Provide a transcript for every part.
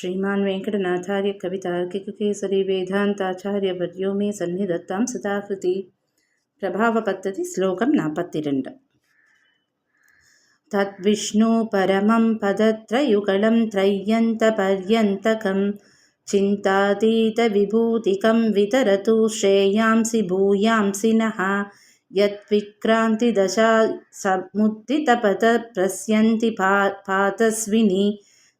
श्रीमान् वेङ्कटनाथार्य कवितार्किककेसरी वेदान्ताचार्यवर्यो मे सन्निधत्तां सदाकृति प्रभावपद्धति श्लोकं नापत्तिरण्ड् तद्विष्णु परमं पदत्रयुगलं त्रय्यन्तपर्यन्तकं चिन्तातीतविभूतिकं वितरतु श्रेयांसि भूयांसि नः यत्विक्रान्तिदशा समुत्थितपथप्रस्यन्ति पा पातस्विनी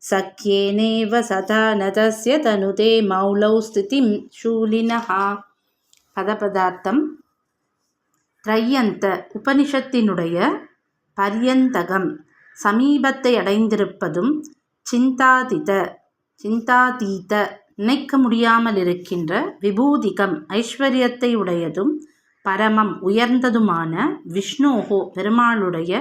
சக்கியேனேவ சதானதஸ்ய தனுதே மௌலௌ ஸ்திதிம் சூலினஹா பதபதார்த்தம் த்ரையந்த உபனிஷத்தினுடைய பரியந்தகம் சமீபத்தை அடைந்திருப்பதும் சிந்தாதித சிந்தாதீத நினைக்க முடியாமல் இருக்கின்ற விபூதிகம் ஐஸ்வர்யத்தை உடையதும் பரமம் உயர்ந்ததுமான விஷ்ணோகோ பெருமாளுடைய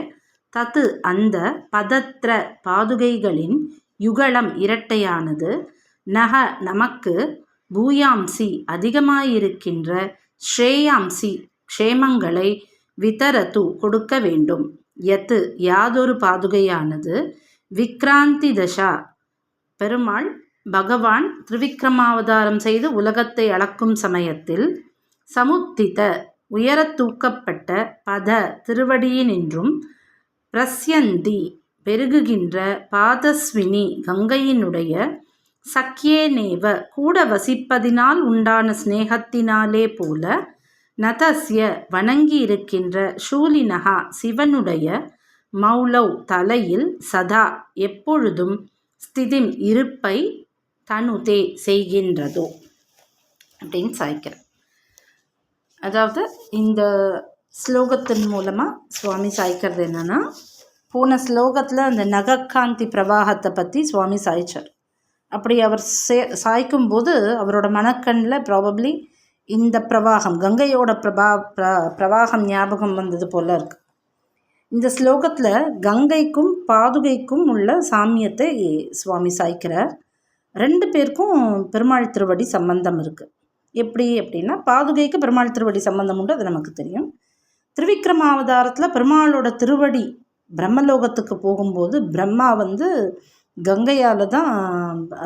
தத்து அந்த பதத்திர பாதுகைகளின் யுகளம் இரட்டையானது. நக நமக்கு பூயாம்சி அதிகமாயிருக்கின்ற ஸ்ரேயாம்சி க்ஷேமங்களை விதரத்து கொடுக்க வேண்டும். எத்து யாதொரு பாதுகையானது. விக்ராந்தி தசா. பெருமாள் பகவான் திருவிக்ரமாவதாரம் செய்து உலகத்தை அளக்கும் சமயத்தில் சமுத்தித உயரத் தூக்கப்பட்ட பத திருவடியினின்றும் பிரஸ்யந்தி பெருகுகின்ற பாதஸ்வினி கங்கையினுடைய சக்கியேனேவ கூட வசிப்பதினால் உண்டான சிநேகத்தினாலே போல நதஸ்ய வணங்கி இருக்கின்ற ஷூலினகா சிவனுடைய மௌலவ் தலையில் சதா எப்பொழுதும் ஸ்திதிம் இருப்பை தனுதே செய்கின்றதோ அப்படின்னு சாய்க்கிறேன் அதாவது இந்த ஸ்லோகத்தின் மூலமாக சுவாமி சாய்க்கிறது என்னென்னா போன ஸ்லோகத்தில் அந்த நகக்காந்தி பிரவாகத்தை பற்றி சுவாமி சாய்ச்சார். அப்படி அவர் சே சாய்க்கும்போது அவரோட மனக்கண்ணில் ப்ராபப்ளி இந்த பிரவாகம் கங்கையோட பிரபா பிர பிரவாகம் ஞாபகம் வந்தது போல் இருக்குது இந்த ஸ்லோகத்தில் கங்கைக்கும் பாதுகைக்கும் உள்ள சாமியத்தை சுவாமி சாய்க்கிறார். ரெண்டு பேருக்கும் பெருமாள் திருவடி சம்பந்தம் இருக்குது எப்படி அப்படின்னா பாதுகைக்கு பெருமாள் திருவடி சம்பந்தம் உண்டு அது நமக்கு தெரியும். திருவிக்ரமாவதாரத்தில் பெருமாளோட திருவடி பிரம்மலோகத்துக்கு போகும்போது பிரம்மா வந்து கங்கையால் தான்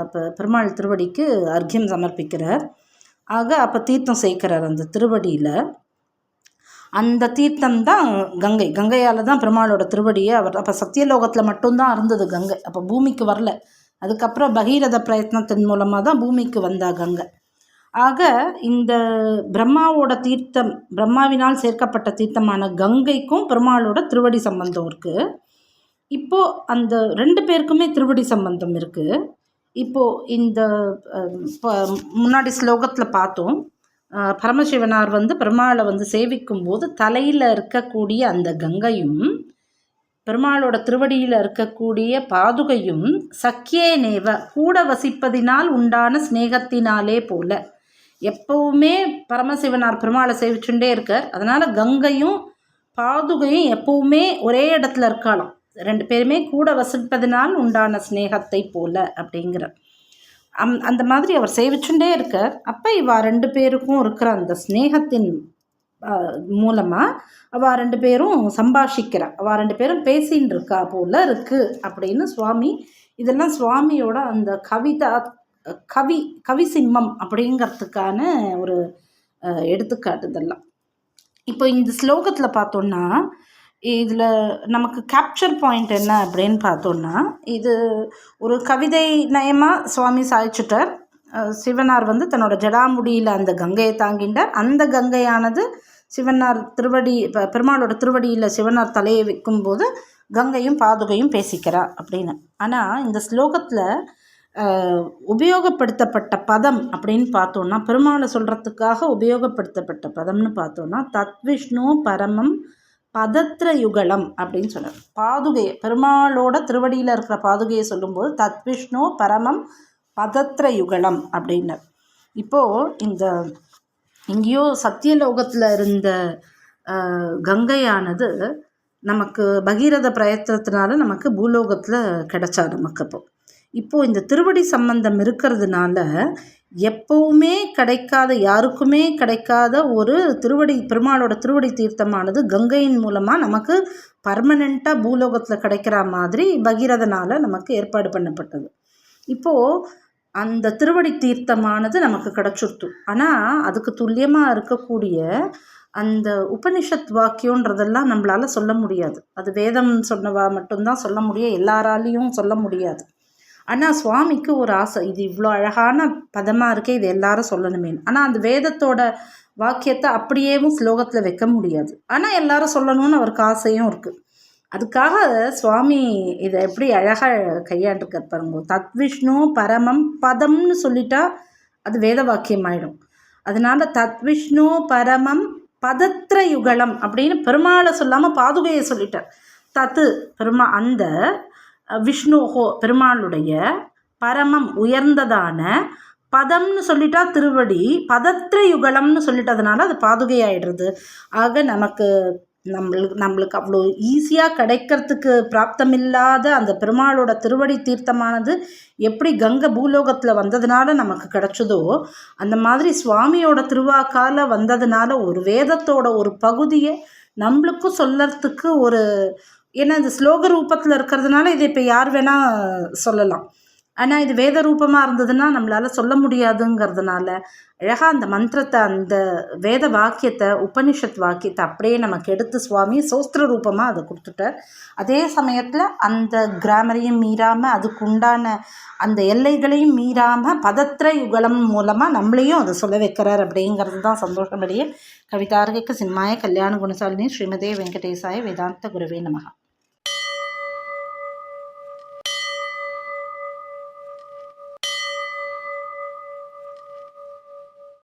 அப்போ பெருமாள் திருவடிக்கு அர்க்கியம் சமர்ப்பிக்கிறார். ஆக அப்போ தீர்த்தம் சேர்க்கிறார் அந்த திருவடியில். அந்த தீர்த்தம் தான் கங்கை. கங்கையால் தான் பெருமாளோட திருவடியை அவர். அப்போ சத்தியலோகத்தில் மட்டும்தான் இருந்தது கங்கை. அப்போ பூமிக்கு வரல. அதுக்கப்புறம் பகீரத பிரயத்னத்தின் மூலமாக தான் பூமிக்கு வந்தா கங்கை. ஆக இந்த பிரம்மாவோட தீர்த்தம் பிரம்மாவினால் சேர்க்கப்பட்ட தீர்த்தமான கங்கைக்கும் பெருமாளோட திருவடி சம்பந்தம் இருக்குது இப்போது அந்த ரெண்டு பேருக்குமே திருவடி சம்பந்தம் இருக்குது இப்போது இந்த முன்னாடி ஸ்லோகத்தில் பார்த்தோம். பரமசிவனார் வந்து பெருமாளை வந்து சேவிக்கும் போது தலையில் இருக்கக்கூடிய அந்த கங்கையும் பெருமாளோட திருவடியில் இருக்கக்கூடிய பாதுகையும் சக்கியே நேவ கூட வசிப்பதினால் உண்டான ஸ்நேகத்தினாலே போல. எப்போவுமே பரமசிவனார் பெருமாளை சேவிச்சுட்டே இருக்கார். அதனால் கங்கையும் பாதுகையும் எப்போவுமே ஒரே இடத்துல இருக்கலாம் ரெண்டு பேருமே கூட வசிப்பதனால் உண்டான ஸ்னேகத்தை போல அப்படிங்கிற. அம் அந்த மாதிரி அவர் சேவிச்சுட்டே இருக்கார். அப்போ இவா ரெண்டு பேருக்கும் இருக்கிற அந்த ஸ்னேகத்தின் மூலமாக அவள் ரெண்டு பேரும் சம்பாஷிக்கிறா. அவள் ரெண்டு பேரும் பேசின்னு இருக்கா போல இருக்குது அப்படின்னு சுவாமி இதெல்லாம் சுவாமியோட அந்த கவிதா கவி கவி சிம்மம் அப்படிங்கிறதுக்கான ஒரு எடுத்துக்காட்டு இதெல்லாம். இப்போ இந்த ஸ்லோகத்தில் பார்த்தோன்னா இதில் நமக்கு கேப்சர் பாயிண்ட் என்ன அப்படின்னு பார்த்தோன்னா இது ஒரு கவிதை நயமாக சுவாமி சாய்ச்சுட்டார் சிவனார் வந்து தன்னோட ஜடாமுடியில் அந்த கங்கையை தாங்கின்றார் அந்த கங்கையானது சிவனார் திருவடி பெருமாளோட திருவடியில் சிவனார் தலையை வைக்கும்போது கங்கையும் பாதுகையும் பேசிக்கிறா அப்படின்னு. ஆனால் இந்த ஸ்லோகத்தில் உபயோகப்படுத்தப்பட்ட பதம் அப்படின்னு பார்த்தோன்னா பெருமாளை சொல்கிறதுக்காக உபயோகப்படுத்தப்பட்ட பதம்னு பார்த்தோன்னா தத்விஷ்ணு பரமம் பதத்திர யுகலம் அப்படின்னு சொன்னார். பாதுகையை பெருமாளோட திருவடியில் இருக்கிற பாதுகையை சொல்லும்போது தத்விஷ்ணு பரமம் பதத்திர யுகலம் அப்படின்னார். இப்போது இந்த எங்கேயோ சத்தியலோகத்தில் இருந்த கங்கையானது நமக்கு பகீரத பிரயத்தனத்தினால நமக்கு பூலோகத்தில் கிடைச்சா நமக்கு அப்போது இப்போது இந்த திருவடி சம்பந்தம் இருக்கிறதுனால எப்போவுமே கிடைக்காத யாருக்குமே கிடைக்காத ஒரு திருவடி பெருமாளோட திருவடி தீர்த்தமானது கங்கையின் மூலமாக நமக்கு பர்மனெண்ட்டாக பூலோகத்தில் கிடைக்கிற மாதிரி பகீரதனால் நமக்கு ஏற்பாடு பண்ணப்பட்டது. இப்போது அந்த திருவடி தீர்த்தமானது நமக்கு கிடச்சிருத்து ஆனால் அதுக்கு துல்லியமாக இருக்கக்கூடிய அந்த உபனிஷத் வாக்கியன்றதெல்லாம் நம்மளால் சொல்ல முடியாது. அது வேதம் சொன்னவா மட்டும்தான் சொல்ல முடியும் எல்லாராலையும் சொல்ல முடியாது. ஆனால் சுவாமிக்கு ஒரு ஆசை. இது இவ்வளோ அழகான பதமாக இருக்கே இது எல்லாரும் சொல்லணுமே. ஆனால் அந்த வேதத்தோட வாக்கியத்தை அப்படியேவும் ஸ்லோகத்தில் வைக்க முடியாது. ஆனால் எல்லாரும் சொல்லணும்னு அவருக்கு ஆசையும் இருக்குது அதுக்காக சுவாமி இதை எப்படி அழகாக கையாண்டுருக்கார் பாருங்க. தத்விஷ்ணு பரமம் பதம்னு சொல்லிட்டா அது வேத வாக்கியம் ஆயிடும் அதனால தத்விஷ்ணு பரமம் பதத்திர யுகலம் அப்படின்னு பெருமாளை சொல்லாமல் பாதுகையை சொல்லிட்டார். தத்து பெருமா அந்த விஷ்ணுஹோ பெருமாளுடைய பரமம் உயர்ந்ததான பதம்னு சொல்லிட்டா திருவடி பதத்திர யுகலம்னு சொல்லிட்டதுனால அது பாதுகை ஆயிடுறது ஆக நமக்கு நம்மளுக்கு நம்மளுக்கு அவ்வளோ ஈஸியாக கிடைக்கிறதுக்கு பிராப்தமில்லாத அந்த பெருமாளோட திருவடி தீர்த்தமானது எப்படி கங்கை பூலோகத்தில் வந்ததுனால நமக்கு கிடைச்சதோ அந்த மாதிரி சுவாமியோட திருவாக்கால வந்ததுனால ஒரு வேதத்தோட ஒரு பகுதியை நம்மளுக்கும் சொல்லறதுக்கு ஒரு ஏன்னா இது ஸ்லோக ரூபத்தில் இருக்கிறதுனால இதை இப்போ யார் வேணால் சொல்லலாம். ஆனால் இது வேத ரூபமாக இருந்ததுன்னா நம்மளால் சொல்ல முடியாதுங்கிறதுனால அழகாக அந்த மந்திரத்தை அந்த வேத வாக்கியத்தை உபனிஷத் வாக்கியத்தை அப்படியே நமக்கு எடுத்து சுவாமி சோஸ்திர ரூபமாக அதை கொடுத்துட்டார். அதே சமயத்தில் அந்த கிராமரையும் மீறாமல் அதுக்கு உண்டான அந்த எல்லைகளையும் மீறாமல் பதத்திர யுகலம் மூலமாக நம்மளையும் அதை சொல்ல வைக்கிறார் அப்படிங்கிறது தான் சந்தோஷமடைய கவிதார்கைக்கு சின்மாய கல்யாண குணசாலினி ஸ்ரீமதே வெங்கடேசாய வேதாந்த குருவே நமகா.